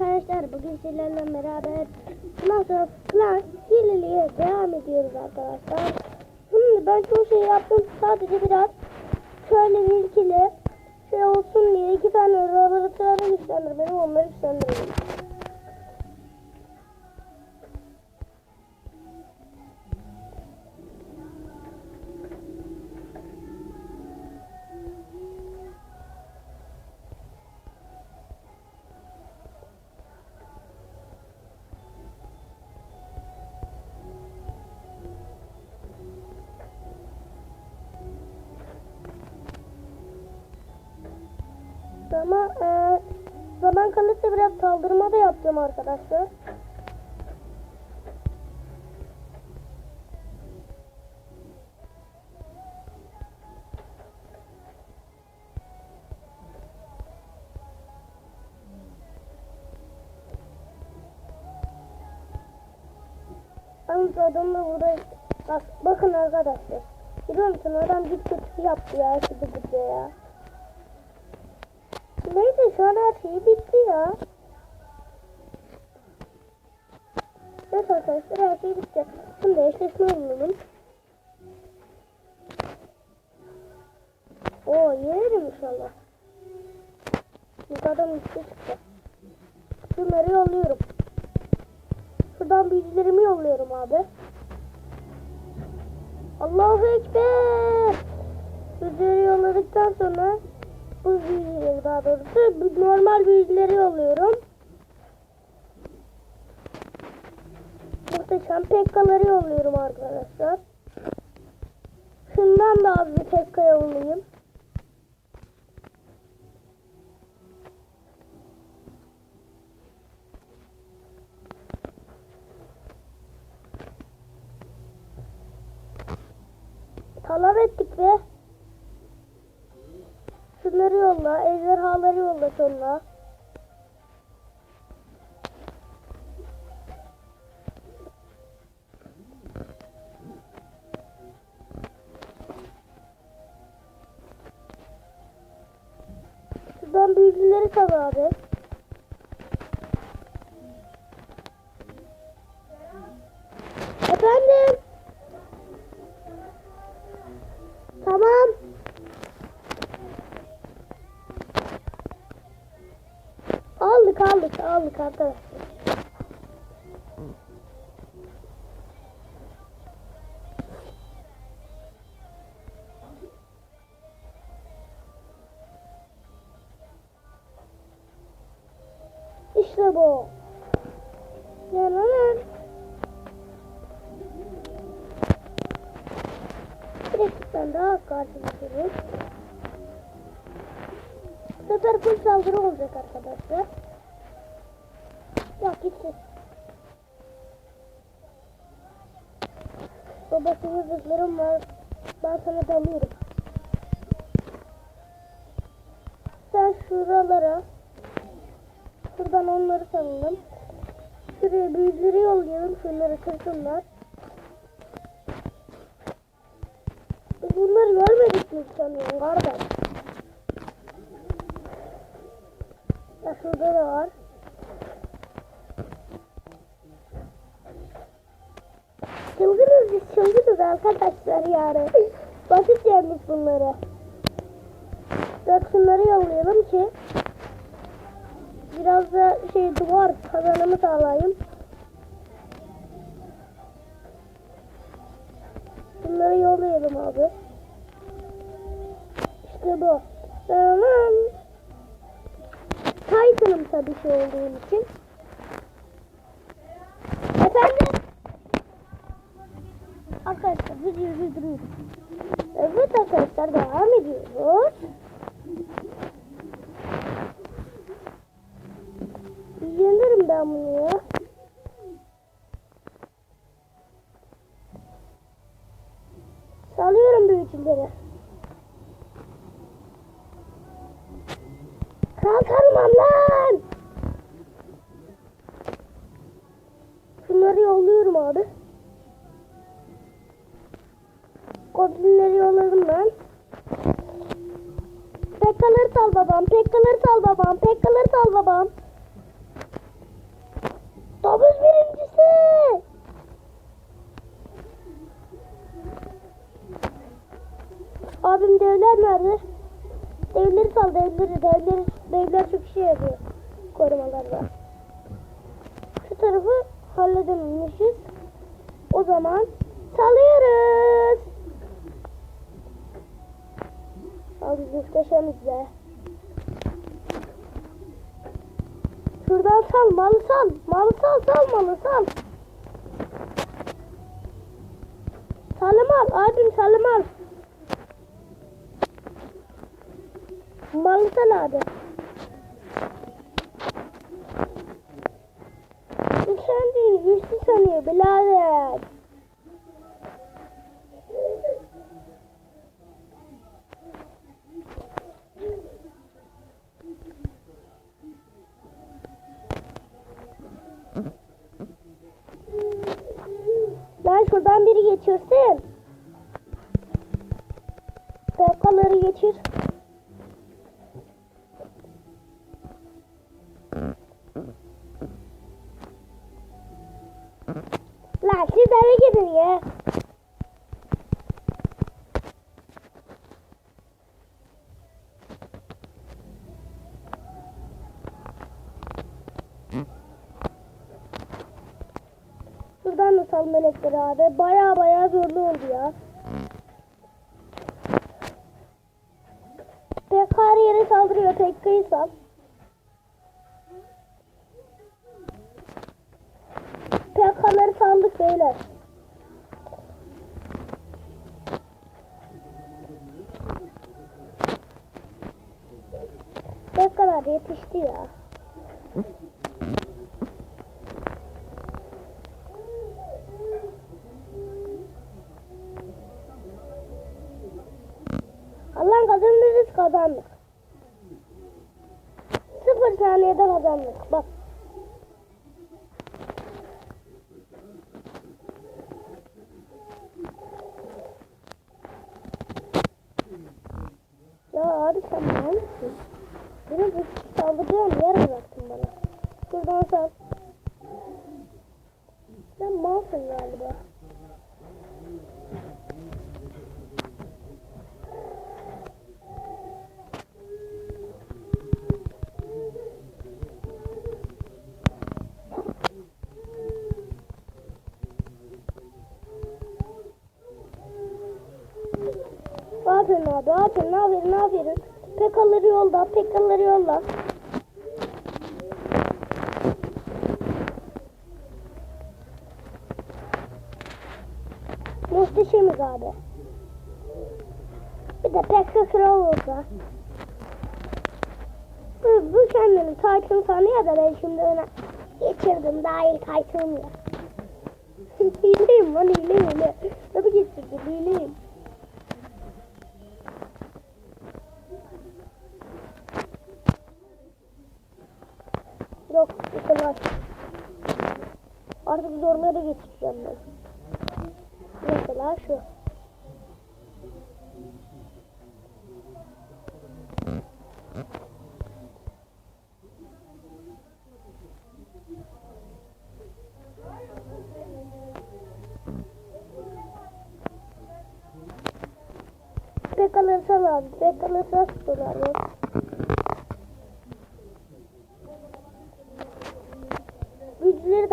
arkadaşlar bugün sizlerle beraber Clash of Clans hileliğe devam ediyoruz arkadaşlar. Şimdi ben çoğu şey yaptım sadece biraz şöyle bir ikili şey olsun diye iki tane laboratuvarı güçlendirmedim onları güçlendirelim. Ama e, zaman kalırsa biraz saldırma da yapacağım arkadaşlar. Yalnız adam da burada bak, bakın arkadaşlar. Biliyor musun adam bir kötü yaptı ya gıcıkta ya. Neyse şu an her şey bitti ya. Evet arkadaşlar her şey bitti. Şimdi eşleşme olalım. Oo yerim inşallah. Yukarıdan üstü çıktı. Şunları yolluyorum. Şuradan bilgilerimi yolluyorum abi. Allahu Ekber. Bilgileri yolladıktan sonra bu bilgileri daha doğrusu normal bilgileri yolluyorum. Muhteşem pekkaları yolluyorum arkadaşlar. Şundan da az bir pekka yollayayım. Talep ettik be. Şunları yolla, ejderhaları yolla sonra. Şuradan bilgileri sal abi. Aldık aldık arkadaşlar. İşte bu. Yanılır. Direktten daha karşılaşırız. Bu sefer full saldırı olacak arkadaşlar. Gitsin. Babasının zırhlarım var. Ben sana dalıyorum. Sen şuralara Şuradan onları salalım. Şuraya büyüleri yollayalım. Şunları kırsınlar. Biz bunları görmedik mi sanıyorum kardeş? Ya şurada da var. Çılgınız arkadaşlar yani. Basit yendik bunları. Dört şunları yollayalım ki biraz da şey duvar kazanımı sağlayayım. Bunları yollayalım abi. İşte bu. Tamam. Titan'ım tabii şey olduğum için. Efendim? Arkadaşlar videoyu durduruyoruz. Evet arkadaşlar devam ediyoruz. Yenirim ben bunu ya. Salıyorum büyücüleri. Kalkarmam lan. Şunları yolluyorum abi. Goblinleri yolladım ben. Pekkaları sal babam, pekkaları sal babam, pekkaları sal babam. Domuz birincisi. Abim devler nerede? Devleri sal, devleri, devleri, devler çok şey yapıyor. Korumalarla. Şu tarafı halledememişiz. O zaman salıyoruz. Al biz muhteşemiz be. Şuradan sal malı sal. Malı sal sal malı sal. Salim al abim salim al. Malı sal abi. Sen değil güçlü sanıyor birader. Lan geçirsin. Kalkaları geçir. Lan siz eve gidin ya. Sal melekleri abi. Baya baya zorlu oldu ya. Pekka her yere saldırıyor. Pekka'yı sal. Pekka'ları saldık beyler. Pekka'lar yetişti ya. Kazandık. Sıfır saniyede kazandık. Bak. Ya abi sen ne misin? Beni bu saldıracağım yer bıraktın bana. Şuradan sal. Sen malsın galiba. Aferin abi aferin aferin aferin. Pekaları yolda pekaları yolda. Muhteşemiz abi. Bir de pekka kral olsa. Bu, bu kendini Titan sanıyor da ben şimdi öne geçirdim dahil Titan'ım ya. hileyim lan hileyim hile. Tabii geçirdim hileyim. Yok bu kadar. Artık zorları geçeceğim ben. Mesela şu. Abi. Pekaları sal tutuyorlar. Yok.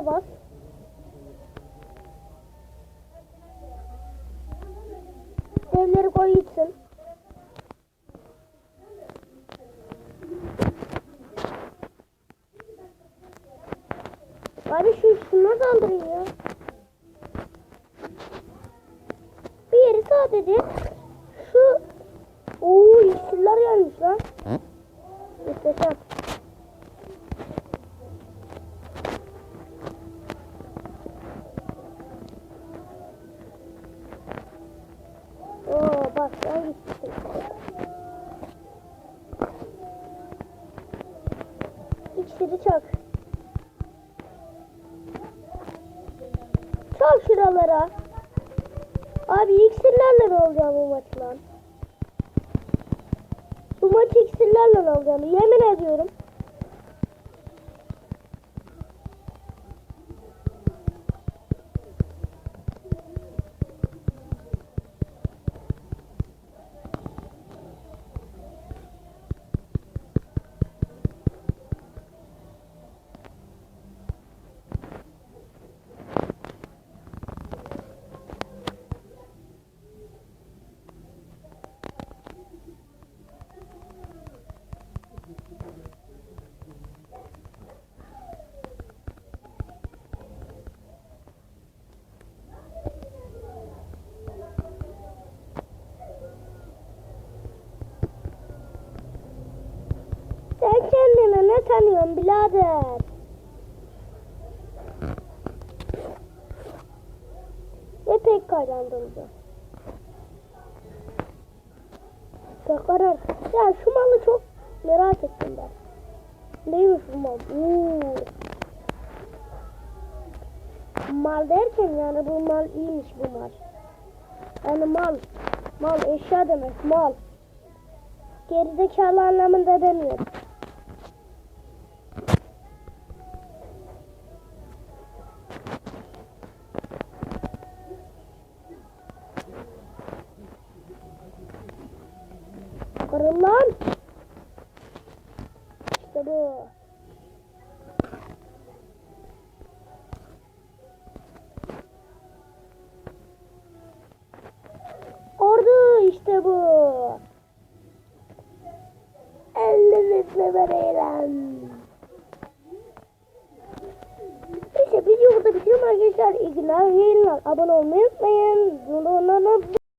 De bas. Devleri koy gitsin. Abi şu şuna saldırın ya. Bir yeri sadece şu Oo yeşiller gelmiş lan. Muhteşem. İksiri çak. Çal şuralara. Abi iksirlerle ne olacağım bu maç lan? Bu maç iksirlerle alacağım. Yemin ediyorum. Kazanıyorum birader. Ne pek kazandırdı. Kakarar. Ya şu malı çok merak ettim ben. Neymiş bu mal? Oo. Mal derken yani bu mal iyiymiş bu mal. Yani mal. Mal eşya demek mal. Gerizekalı anlamında demiyorum.